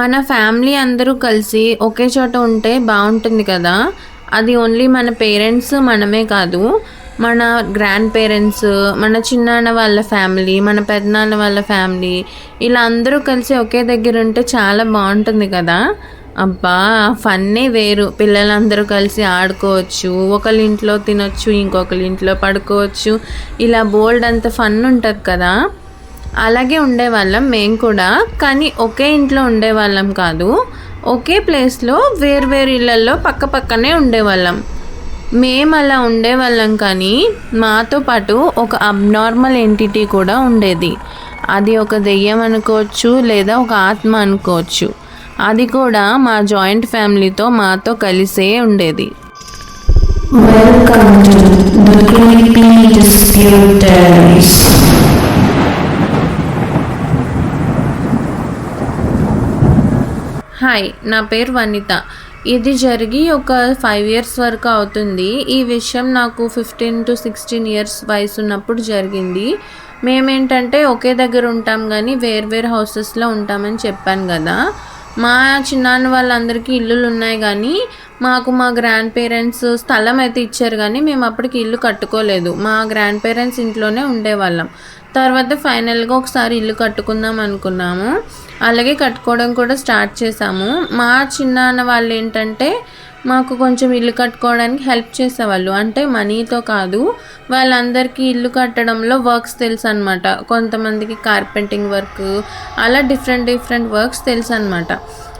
మన ఫ్యామిలీ అందరూ కలిసి ఒకే చోట ఉంటే బాగుంటుంది కదా. అది ఓన్లీ మన పేరెంట్స్ మనమే కాదు. మన గ్రాండ్ పేరెంట్స్ మన చిన్నాన్న వాళ్ళ ఫ్యామిలీ మన పెద్దనాన్న వాళ్ళ ఫ్యామిలీ ఇలా అందరూ కలిసి ఒకే దగ్గర ఉంటే చాలా బాగుంటుంది కదా. అబ్బా ఫన్నే వేరు. పిల్లలందరూ కలిసి ఆడుకోవచ్చు. ఒకళ్ళ ఇంట్లో తినొచ్చు ఇంకొకళ్ళ ఇంట్లో పడుకోవచ్చు. ఇలా బోల్డ్ అంత ఫన్ ఉంటుంది కదా. అలాగే ఉండేవాళ్ళం మేము కూడా. కానీ ఒకే ఇంట్లో ఉండేవాళ్ళం కాదు. ఒకే ప్లేస్లో వేరు ఇళ్ళల్లో పక్క పక్కనే ఉండేవాళ్ళం. మేము అలా ఉండేవాళ్ళం కానీ మాతో పాటు ఒక అబ్నార్మల్ ఎంటిటీ కూడా ఉండేది. అది ఒక దెయ్యం అనుకోవచ్చు లేదా ఒక ఆత్మ అనుకోవచ్చు. అది కూడా మా జాయింట్ ఫ్యామిలీతో మాతో కలిసే ఉండేది. Welcome to the హాయ్ నా పేరు వనిత. ఇది జరిగి ఒక ఫైవ్ ఇయర్స్ వరకు అవుతుంది. ఈ విషయం నాకు ఫిఫ్టీన్ టు సిక్స్టీన్ ఇయర్స్ వయసు ఉన్నప్పుడు జరిగింది. మేమేంటంటే ఒకే దగ్గర ఉంటాం కానీ వేరు హౌసెస్లో ఉంటామని చెప్పాను కదా. మా చిన్నాన్న వాళ్ళందరికీ ఇల్లులు ఉన్నాయి కానీ మాకు మా గ్రాండ్ పేరెంట్స్ స్థలం అయితే ఇచ్చారు కానీ మేము అప్పటికి ఇల్లు కట్టుకోలేదు. మా గ్రాండ్ పేరెంట్స్ ఇంట్లోనే ఉండేవాళ్ళం. తర్వాత ఫైనల్గా ఒకసారి ఇల్లు కట్టుకుందాం అనుకున్నాము. అలాగే కట్టుకోవడం కూడా స్టార్ట్ చేసాము మా చిన్నాన్న వాళ్ళు ఏంటంటే మాకు కొంచెం ఇల్లు కట్టుకోవడానికి హెల్ప్ చేసేవాళ్ళు. అంటే మనీతో కాదు వాళ్ళందరికీ ఇల్లు కట్టడంలో వర్క్స్ తెలుసు అనమాట కొంతమందికి కార్పెంటింగ్ వర్క్ అలా డిఫరెంట్ డిఫరెంట్ వర్క్స్ తెలుసు అనమాట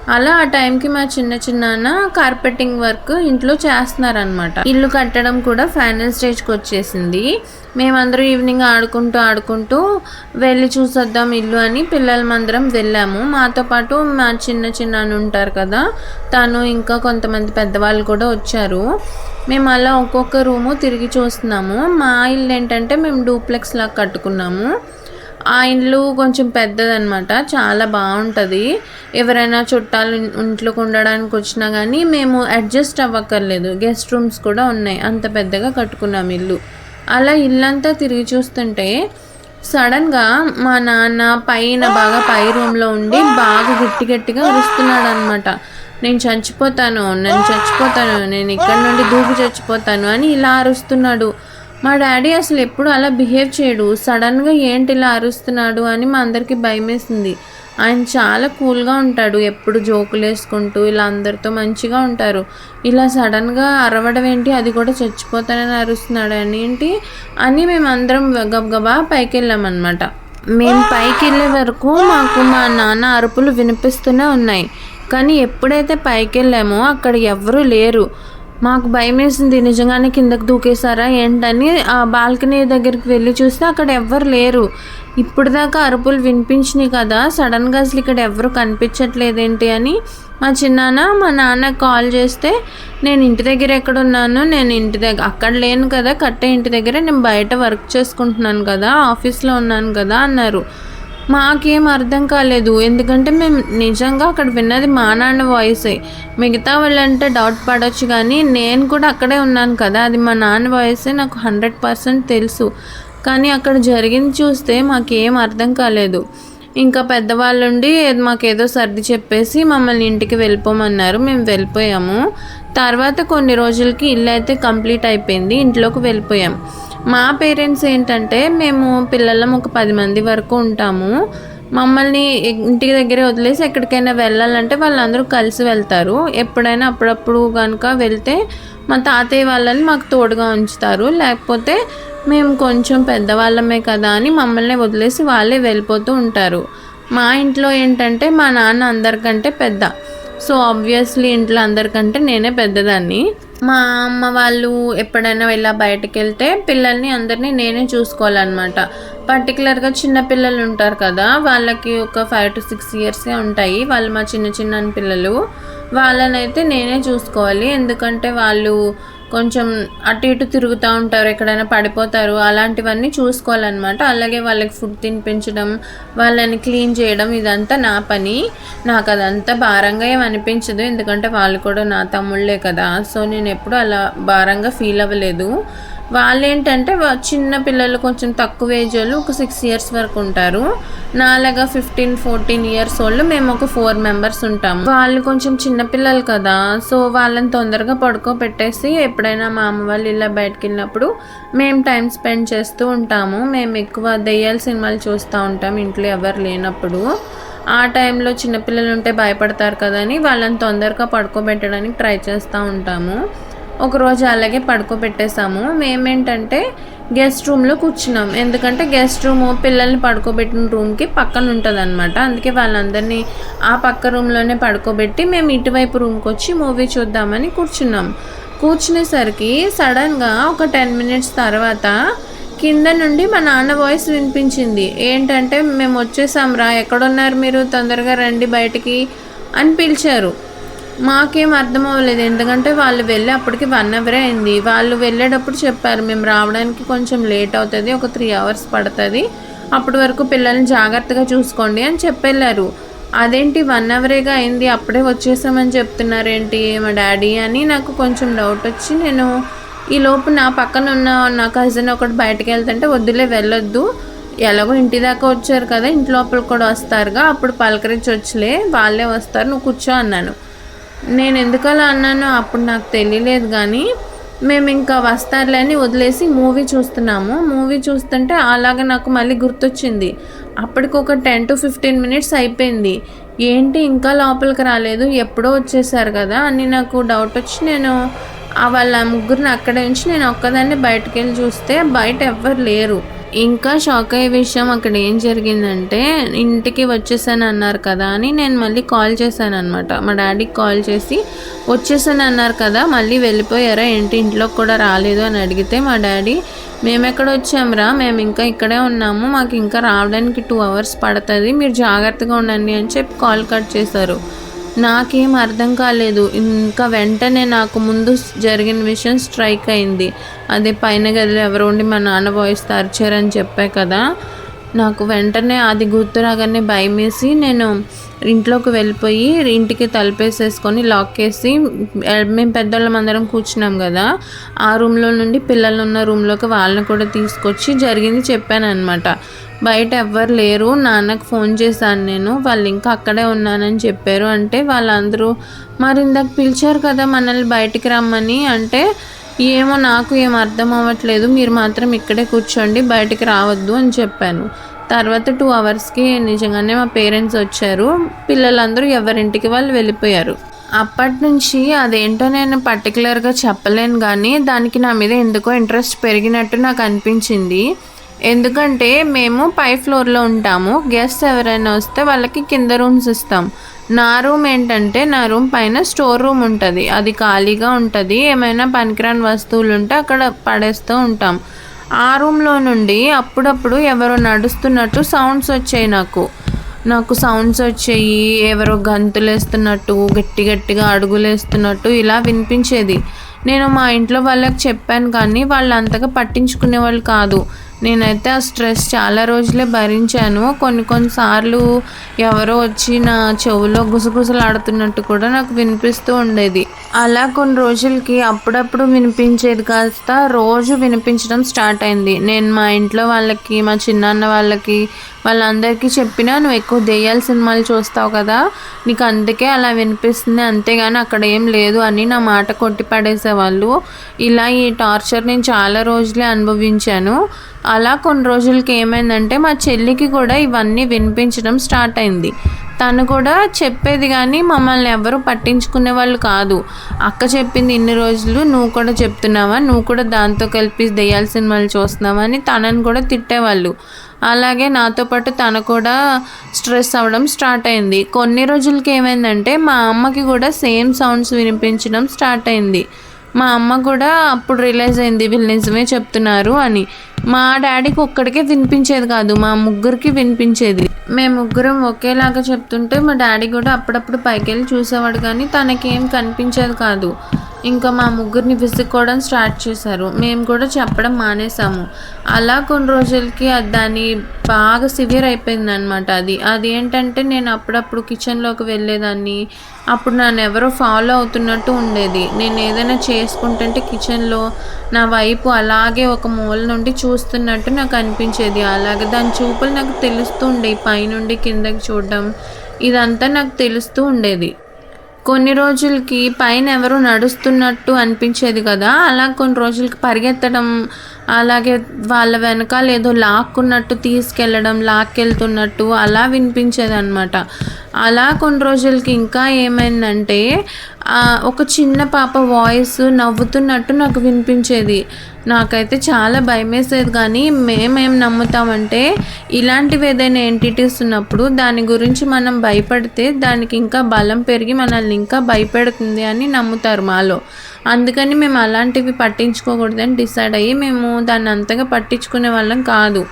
అలా ఆ టైంకి మా చిన్న చిన్న కార్పెటింగ్ వర్క్ ఇంట్లో చేస్తున్నారనమాట ఇల్లు కట్టడం కూడా ఫైనల్ స్టేజ్కి వచ్చేసింది. మేమందరూ ఈవినింగ్ ఆడుకుంటూ ఆడుకుంటూ వెళ్ళి చూసొద్దాం ఇల్లు అని పిల్లలమందరం వెళ్ళాము. మాతో పాటు మా చిన్న చిన్న ఉంటారు కదా తను ఇంకా కొంతమంది పెద్దవాళ్ళు కూడా వచ్చారు. మేము అలా ఒక్కొక్క రూము తిరిగి చూస్తున్నాము. మా ఇల్లు ఏంటంటే మేము డూప్లెక్స్ లాగా కట్టుకున్నాము. ఆ ఇల్లు కొంచెం పెద్దదనమాట చాలా బాగుంటుంది. ఎవరైనా చుట్టాలు ఇంట్లోకి ఉండడానికి వచ్చినా కానీ మేము అడ్జస్ట్ అవ్వక్కర్లేదు. గెస్ట్ రూమ్స్ కూడా ఉన్నాయి. అంత పెద్దగా కట్టుకున్నాం ఇల్లు. అలా ఇల్లంతా తిరిగి చూస్తుంటే సడన్గా మా నాన్న పైన బాగా పై రూమ్లో ఉండి బాగా గట్టి గట్టిగా అరుస్తున్నాడు అనమాట నేను చచ్చిపోతాను నేను చచ్చిపోతాను నేను ఇక్కడ నుండి దూకి చచ్చిపోతాను అని ఇలా అరుస్తున్నాడు. మా డాడీ అసలు ఎప్పుడు అలా బిహేవ్ చేయడు. సడన్గా ఏంటి ఇలా అరుస్తున్నాడు అని మా అందరికీ భయమేసింది. ఆయన చాలా కూల్గా ఉంటాడు. ఎప్పుడు జోకులు వేసుకుంటూ ఇలా అందరితో మంచిగా ఉంటారు. ఇలా సడన్గా అరవడం ఏంటి? అది కూడా చచ్చిపోతానని అరుస్తున్నాడు అని ఏంటి? అని మేము అందరం గబగబా పైకి వెళ్ళామన్నమాట మేము పైకి వెళ్ళే వరకు మాకు మా నాన్న అరుపులు వినిపిస్తూనే ఉన్నాయి. కానీ ఎప్పుడైతే పైకి వెళ్ళామో అక్కడ ఎవరూ లేరు. మాకు భయం వేసింది నిజంగానే కిందకు దూకేశారా ఏంటని ఆ బాల్కనీ దగ్గరికి వెళ్ళి చూస్తే అక్కడ ఎవ్వరు లేరు. ఇప్పుడు దాకా అరుపులు వినిపించినాయి కదా సడన్గా అసలు ఇక్కడ ఎవరు కనిపించట్లేదేంటి అని మా చిన్నాన్న మా నాన్న కాల్ చేస్తే నేను ఇంటి దగ్గర ఎక్కడున్నాను? నేను ఇంటి దగ్గర అక్కడ లేను కదా కట్టే ఇంటి దగ్గర నేను బయట వర్క్ చేసుకుంటున్నాను కదా ఆఫీస్లో ఉన్నాను కదా అన్నారు. మాకేం అర్థం కాలేదు. ఎందుకంటే మేము నిజంగా అక్కడ విన్నది మా నాన్న వాయిసే. మిగతా వాళ్ళంటే డౌట్ పడవచ్చు కానీ నేను కూడా అక్కడే ఉన్నాను కదా అది మా నాన్న వాయిసే నాకు హండ్రెడ్ పర్సెంట్ తెలుసు. కానీ అక్కడ జరిగింది చూస్తే మాకేం అర్థం కాలేదు. ఇంకా పెద్దవాళ్ళుండి మాకేదో సర్ది చెప్పేసి మమ్మల్ని ఇంటికి వెళ్ళిపోమన్నారు. మేము వెళ్ళిపోయాము. తర్వాత కొన్ని రోజులకి ఇల్లు అయితే కంప్లీట్ అయిపోయింది. ఇంట్లోకి వెళ్ళిపోయాం. మా పేరెంట్స్ ఏంటంటే మేము పిల్లలం ఒక పది మంది వరకు ఉంటాము. మమ్మల్ని ఇంటికి దగ్గరే వదిలేసి ఎక్కడికైనా వెళ్ళాలంటే వాళ్ళందరూ కలిసి వెళ్తారు. ఎప్పుడైనా అప్పుడప్పుడు కనుక వెళ్తే మా తాతయ్య వాళ్ళని మాకు తోడుగా ఉంచుతారు. లేకపోతే మేము కొంచెం పెద్దవాళ్ళమే కదా అని మమ్మల్ని వదిలేసి వాళ్ళే వెళ్ళిపోతూ ఉంటారు. మా ఇంట్లో ఏంటంటే మా నాన్న అందరికంటే పెద్ద. సో ఆబ్వియస్లీ ఇంట్లో అందరికంటే నేనే పెద్దదాన్ని. మా అమ్మ వాళ్ళు ఎప్పుడైనా ఇలా బయటకు వెళ్తే పిల్లల్ని అందరినీ నేనే చూసుకోవాలన్నమాట. పర్టికులర్గా చిన్న పిల్లలు ఉంటారు కదా వాళ్ళకి ఒక ఫైవ్ టు సిక్స్ ఇయర్సే ఉంటాయి. వాళ్ళు మా చిన్న చిన్న పిల్లలు. వాళ్ళనైతే నేనే చూసుకోవాలి. ఎందుకంటే వాళ్ళు కొంచెం అటు ఇటు తిరుగుతూ ఉంటారు ఎక్కడైనా పడిపోతారు. అలాంటివన్నీ చూసుకోవాలన్నమాట. అలాగే వాళ్ళకి ఫుడ్ తినిపించడం వాళ్ళని క్లీన్ చేయడం ఇదంతా నా పని. నాకు అదంతా భారంగా ఏమనిపించదు అనిపించదు. ఎందుకంటే వాళ్ళు కూడా నా తమ్ముళ్ళే కదా. సో నేను ఎప్పుడు అలా భారంగా ఫీల్ అవ్వలేదు. వాళ్ళు ఏంటంటే చిన్న పిల్లలు కొంచెం తక్కువ ఏజ్ వాళ్ళు ఒక సిక్స్ ఇయర్స్ వరకు ఉంటారు. నాలాగా ఫిఫ్టీన్ ఫోర్టీన్ ఇయర్స్ వాళ్ళు మేము ఒక ఫోర్ మెంబర్స్ ఉంటాము. వాళ్ళు కొంచెం చిన్న పిల్లలు కదా సో వాళ్ళని తొందరగా పడుకోబెట్టేసి ఎప్పుడైనా మా అమ్మ వాళ్ళు ఇలా బయటకు వెళ్ళినప్పుడు మేము టైం స్పెండ్ చేస్తూ ఉంటాము. మేము ఎక్కువ దెయ్యాల సినిమాలు చూస్తూ ఉంటాం ఇంట్లో ఎవరు లేనప్పుడు. ఆ టైంలో చిన్నపిల్లలు ఉంటే భయపడతారు కదా అని వాళ్ళని తొందరగా పడుకోబెట్టడానికి ట్రై చేస్తూ ఉంటాము. ఒకరోజు అలాగే పడుకోబెట్టేసాము. మేమేంటంటే గెస్ట్ రూమ్లో కూర్చున్నాం. ఎందుకంటే గెస్ట్ రూమ్ పిల్లల్ని పడుకోబెట్టిన రూమ్కి పక్కన ఉంటుంది అనమాట అందుకే వాళ్ళందరినీ ఆ పక్క రూమ్లోనే పడుకోబెట్టి మేము ఇటువైపు రూమ్కి వచ్చి మూవీ చూద్దామని కూర్చున్నాం. కూర్చునేసరికి సడన్గా ఒక టెన్ మినిట్స్ తర్వాత కింద నుండి మా నాన్న వాయిస్ వినిపించింది. ఏంటంటే మేము వచ్చేసాం రా ఎక్కడున్నారు మీరు? తొందరగా రండి బయటికి అని పిలిచారు. మాకేం అర్థం అవ్వలేదు ఎందుకంటే వాళ్ళు వెళ్ళి అప్పటికి వన్ అవర్ అయింది. వాళ్ళు వెళ్ళేటప్పుడు చెప్పారు మేము రావడానికి కొంచెం లేట్ అవుతుంది ఒక త్రీ అవర్స్ పడుతుంది. అప్పటి వరకు పిల్లల్ని జాగ్రత్తగా చూసుకోండి అని చెప్పెళ్ళారు. అదేంటి వన్ అవరేగా అయింది? అప్పుడే వచ్చేసామని చెప్తున్నారేంటి మా డాడీ? అని నాకు కొంచెం డౌట్ వచ్చి నేను ఈ లోపు నా పక్కన ఉన్న నా కజిన్ ఒకటి బయటకు వెళ్తుంటే వద్దులే వెళ్ళొద్దు. ఎలాగో ఇంటి దాకా వచ్చారు కదా ఇంటి లోపల కూడా వస్తారుగా. అప్పుడు పలకరించి వచ్చలే వాళ్ళే వస్తారు నువ్వు కూర్చో అన్నాను. నేను ఎందుకు అలా అన్నానో అప్పుడు నాకు తెలియలేదు కానీ మేము ఇంకా వస్తారులే అని వదిలేసి మూవీ చూస్తున్నాము. మూవీ చూస్తుంటే అలాగే నాకు మళ్ళీ గుర్తొచ్చింది. అప్పటికి ఒక టెన్ టు ఫిఫ్టీన్ మినిట్స్ అయిపోయింది. ఏంటి ఇంకా లోపలికి రాలేదు? ఎప్పుడో వచ్చేసారు కదా అని నాకు డౌట్ వచ్చి నేను ఆ వాళ్ళ ముగ్గురిని అక్కడ నుంచి నేను ఒక్కదాన్ని బయటకు వెళ్ళి చూస్తే బయట ఎవ్వరు లేరు. ఇంకా షాక్ అయ్యే విషయం అక్కడ ఏం జరిగిందంటే ఇంటికి వచ్చేసాను అన్నారు కదా అని నేను మళ్ళీ కాల్ చేశాను అనమాట మా డాడీకి కాల్ చేసి వచ్చేసాను అన్నారు కదా మళ్ళీ వెళ్ళిపోయారా? ఏంటి? ఇంట్లోకి కూడా రాలేదు అని అడిగితే మా డాడీ మేము ఎక్కడ వచ్చాంరా మేము ఇంకా ఇక్కడే ఉన్నాము. మాకు ఇంకా రావడానికి టూ అవర్స్ పడుతుంది. మీరు జాగ్రత్తగా ఉండండి అని చెప్పి కాల్ కట్ చేశారు. నాకేం అర్థం కాలేదు. ఇంకా వెంటనే నాకు ముందు జరిగిన విషయం స్ట్రైక్ అయింది. అదే పైన గదిలో ఎవరు ఉండి మా నాన్న వాయిస్ తరిచారని చెప్పా కదా. నాకు వెంటనే అది గుర్తు రాగానే భయం వేసి నేను ఇంట్లోకి వెళ్ళిపోయి ఇంటికి తలుపేసేసుకొని లాక్ వేసి మేము పెద్దవాళ్ళం అందరం కూర్చున్నాం కదా. ఆ రూమ్లో నుండి పిల్లలు ఉన్న రూమ్లోకి వాళ్ళని కూడా తీసుకొచ్చి జరిగింది చెప్పాను అనమాట బయట ఎవ్వరు లేరు. నాన్నకు ఫోన్ చేశాను నేను. వాళ్ళు ఇంకా అక్కడే ఉన్నానని చెప్పారు. అంటే వాళ్ళందరూ మరి ఇందాక పిలిచారు కదా మనల్ని బయటికి రమ్మని. అంటే ఏమో నాకు ఏం అర్థం అవ్వట్లేదు. మీరు మాత్రం ఇక్కడే కూర్చోండి బయటికి రావద్దు అని చెప్పాను. తర్వాత టూ అవర్స్కి నిజంగానే మా పేరెంట్స్ వచ్చారు. పిల్లలందరూ ఎవరింటికి వాళ్ళు వెళ్ళిపోయారు. అప్పటి నుంచి అదేంటో నేను పర్టికులర్గా చెప్పలేను కానీ దానికి నా మీద ఎందుకో ఇంట్రెస్ట్ పెరిగినట్టు నాకు అనిపించింది. ఎందుకంటే మేము పై ఫ్లోర్లో ఉంటాము. గెస్ట్ ఎవరైనా వస్తే వాళ్ళకి కింద రూమ్స్ ఇస్తాం. నా రూమ్ ఏంటంటే నా రూమ్ పైన స్టోర్ రూమ్ ఉంటుంది. అది ఖాళీగా ఉంటుంది. ఏమైనా పనికిరాని వస్తువులు ఉంటే అక్కడ పడేస్తూ ఉంటాం. ఆ రూమ్లో నుండి అప్పుడప్పుడు ఎవరో నడుస్తున్నట్టు సౌండ్స్ వచ్చాయి నాకు. నాకు సౌండ్స్ వచ్చాయి. ఎవరో గంతులు వేస్తున్నట్టు గట్టి గట్టిగా అడుగులు వేస్తున్నట్టు ఇలా వినిపించేది. నేను మా ఇంట్లో వాళ్ళకి చెప్పాను కానీ వాళ్ళు అంతగా పట్టించుకునే వాళ్ళు కాదు. నేనైతే ఆ స్ట్రెస్ చాలా రోజులే భరించాను. కొన్ని కొన్నిసార్లు ఎవరో వచ్చి నా చెవులో గుసగుసలాడుతున్నట్టు కూడా నాకు వినిపిస్తూ ఉండేది. అలా కొన్ని రోజులకి అప్పుడప్పుడు వినిపించేది కాస్త రోజు వినిపించడం స్టార్ట్ అయింది. నేను మా ఇంట్లో వాళ్ళకి మా చిన్నాన్న వాళ్ళకి వాళ్ళందరికీ చెప్పినా నువ్వు ఎక్కువ దెయ్యాల సినిమాలు చూస్తావు కదా నీకు అందుకే అలా వినిపిస్తుంది అంతేగాని అక్కడ ఏం లేదు అని నా మాట కొట్టి పడేసేవాళ్ళు. ఇలా ఈ టార్చర్ నేను చాలా రోజులే అనుభవించాను. అలా కొన్ని రోజులకి ఏమైందంటే మా చెల్లికి కూడా ఇవన్నీ వినిపించడం స్టార్ట్ అయింది. తను కూడా చెప్పేది కానీ మమ్మల్ని ఎవరు పట్టించుకునే వాళ్ళు కాదు. అక్క చెప్పింది ఇన్ని రోజులు నువ్వు కూడా చెప్తున్నావా నువ్వు కూడా దాంతో కలిపి దెయ్యాల సినిమాలు చూస్తున్నావా అని తనని కూడా తిట్టేవాళ్ళు. అలాగే నాతో పాటు తను కూడా స్ట్రెస్ అవ్వడం స్టార్ట్ అయింది. కొన్ని రోజులకి ఏమైందంటే మా అమ్మకి కూడా సేమ్ సౌండ్స్ వినిపించడం స్టార్ట్ అయింది. మా అమ్మ కూడా అప్పుడు రియలైజ్ అయింది వీళ్ళు నిజమే చెప్తున్నారు అని. మా డాడీకి ఒక్కడికే వినిపించేది కాదు మా ముగ్గురికి వినిపించేది. మేము ముగ్గురం ఒకేలాగా చెప్తుంటే మా డాడీ కూడా అప్పుడప్పుడు పైకి వెళ్ళి చూసేవాడు కానీ తనకేం కనిపించేది కాదు. ఇంకా మా ముగ్గురిని విసుక్కోవడం స్టార్ట్ చేశారు. మేము కూడా చెప్పడం మానేసాము అలా కొన్ని రోజులకి అది దాని బాగా సివియర్ అయిపోయింది అనమాట అది. అది ఏంటంటే నేను అప్పుడప్పుడు కిచెన్లోకి వెళ్ళేదాన్ని. అప్పుడు నన్ను ఎవరో ఫాలో అవుతున్నట్టు ఉండేది. నేను ఏదైనా చేసుకుంటుంటే కిచెన్లో నా వైపు అలాగే ఒక మూల నుండి చూస్తున్నట్టు నాకు అనిపించేది. అలాగే దాని చూపులు నాకు తెలుస్తూ ఉండేవి. పైనుండి కిందకి చూడడం ఇదంతా నాకు తెలుస్తూ ఉండేది. కొన్ని రోజులకి పైన ఎవరు నడుస్తున్నట్టు అనిపించేది కదా అలా కొన్ని రోజులకి పరిగెత్తడం అలాగే వాళ్ళ వెనకాల ఏదో లాక్కున్నట్టు తీసుకెళ్ళడం లాక్కెళ్తున్నట్టు అలా వినిపించేది అనమాట అలా కొన్ని రోజులకి ఇంకా ఏమైందంటే ఒక చిన్న పాప వాయిస్ నవ్వుతున్నట్టు నాకు వినిపించేది. నాకైతే చాలా భయమేసేది కానీ మేమేం నమ్ముతామంటే ఇలాంటివి ఏదైనా ఎంటిటీస్ ఉన్నప్పుడు దాని గురించి మనం భయపడితే దానికి ఇంకా బలం పెరిగి మనల్ని ఇంకా భయపెడుతుంది అని నమ్ముతారు మాలో. అందుకని మేము అలాంటివి పట్టించుకోకూడదని డిసైడ్ అయ్యి మేము దాన్ని అంతగా పట్టించుకునే వాళ్ళం కాదు.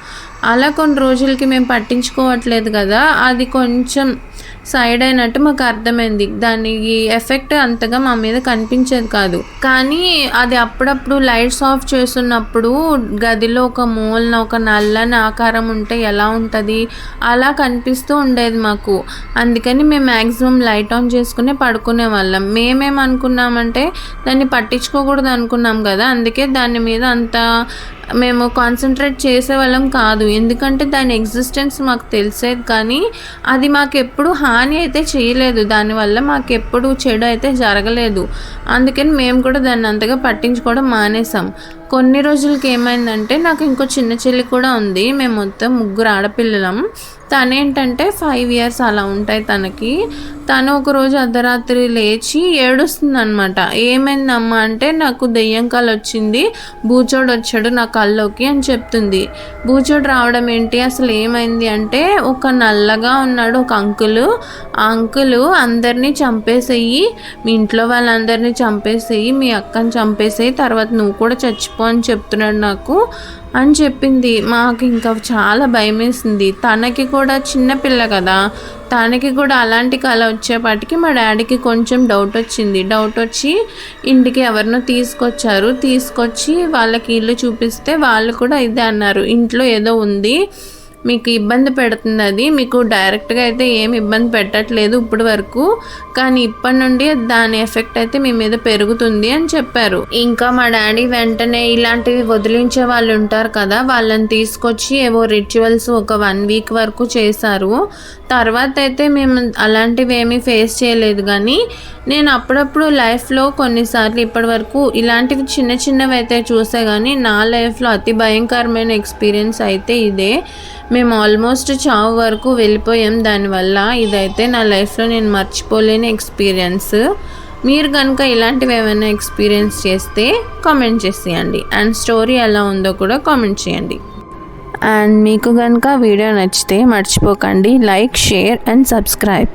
అలా కొన్ని రోజులకి మేము పట్టించుకోవట్లేదు కదా అది కొంచెం సైడ్ అయినట్టు మాకు అర్థమైంది. దానికి ఎఫెక్ట్ అంతగా మా మీద కనిపించేది కాదు. కానీ అది అప్పుడప్పుడు లైట్స్ ఆఫ్ చేస్తున్నప్పుడు గదిలో ఒక మూలన ఒక నల్లని ఆకారం ఉంటే ఎలా ఉంటుంది? అలా కనిపిస్తూ ఉండేది మాకు. అందుకని మేము మ్యాక్సిమం లైట్ ఆన్ చేసుకునే పడుకునే వాళ్ళం. మేమేం అనుకున్నామంటే దాన్ని పట్టించుకోకూడదు అనుకున్నాం కదా. అందుకే దాని మీద అంత మేము కాన్సన్ట్రేట్ చేసేవాళ్ళం కాదు. ఎందుకంటే దాని ఎగ్జిస్టెన్స్ మాకు తెలిసేది కానీ అది మాకు ఎప్పుడు హాని అయితే చేయలేదు. దానివల్ల మాకు ఎప్పుడు చెడు అయితే జరగలేదు. అందుకని మేము కూడా దాన్ని అంతగా పట్టించుకోవడం మానేసాం కొన్ని రోజులకి ఏమైందంటే నాకు ఇంకో చిన్న చెల్లి కూడా ఉంది. మేము మొత్తం ముగ్గురు ఆడపిల్లలం. తనేంటంటే ఫైవ్ ఇయర్స్ అలా ఉంటాయి తనకి. తను ఒకరోజు అర్ధరాత్రి లేచి ఏడుస్తుంది అనమాట ఏమైందమ్మా అంటే నాకు దెయ్యం కళ వచ్చింది బూచోడు వచ్చాడు నా కల్లోకి అని చెప్తుంది. బూచోడు రావడం ఏంటి? అసలు ఏమైంది అంటే ఒక నల్లగా ఉన్నాడు ఒక అంకులు. ఆ అంకులు అందరినీ చంపేసేయి మీ ఇంట్లో వాళ్ళందరినీ చంపేసేయి మీ అక్కని చంపేసేయి తర్వాత నువ్వు కూడా చచ్చిపో అని చెప్తున్నాడు నాకు. అని చెప్పింది. మాకు ఇంకా చాలా భయం వేసింది తనకి కూడా చిన్నపిల్ల కదా. తనకి కూడా అలాంటి కళ వచ్చేపాటికి మా డాడీకి కొంచెం డౌట్ వచ్చింది. డౌట్ వచ్చి ఇంటికి ఎవరినో తీసుకొచ్చారు. తీసుకొచ్చి వాళ్ళకి ఇల్లు చూపిస్తే వాళ్ళు కూడా ఇదే అన్నారు. ఇంట్లో ఏదో ఉంది. మీకు ఇబ్బంది పెడుతుంది అది మీకు డైరెక్ట్గా అయితే ఏమి ఇబ్బంది పెట్టట్లేదు ఇప్పటి వరకు. కానీ ఇప్పటి నుండి దాని ఎఫెక్ట్ అయితే మీ మీద పెరుగుతుంది అని చెప్పారు. ఇంకా మా డాడీ వెంటనే ఇలాంటివి వదిలించే వాళ్ళు ఉంటారు కదా వాళ్ళని తీసుకొచ్చి ఏవో రిచువల్స్ ఒక వన్ వీక్ వరకు చేశారు. తర్వాత అయితే మేము అలాంటివి ఏమీ ఫేస్ చేయలేదు కానీ నేను అప్పుడప్పుడు లైఫ్లో కొన్నిసార్లు ఇప్పటి వరకు ఇలాంటివి చిన్న చిన్నవి అయితే చూసే కానీ నా లైఫ్లో అతి భయంకరమైన ఎక్స్పీరియన్స్ అయితే ఇదే. మేము ఆల్మోస్ట్ చావు వరకు వెళ్ళిపోయాం. దానివల్ల ఇదైతే నా లైఫ్లో నేను మర్చిపోలేని ఎక్స్పీరియన్స్ మీరు కనుక ఇలాంటివి ఏమైనా ఎక్స్పీరియన్స్ చేస్తే కామెంట్ చేసేయండి. అండ్ స్టోరీ ఎలా ఉందో కూడా కామెంట్ చేయండి. అండ్ మీకు కనుక వీడియో నచ్చితే మర్చిపోకండి. Like share and subscribe